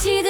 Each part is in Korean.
记得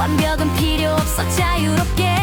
완벽은 필요 없어 자유롭게.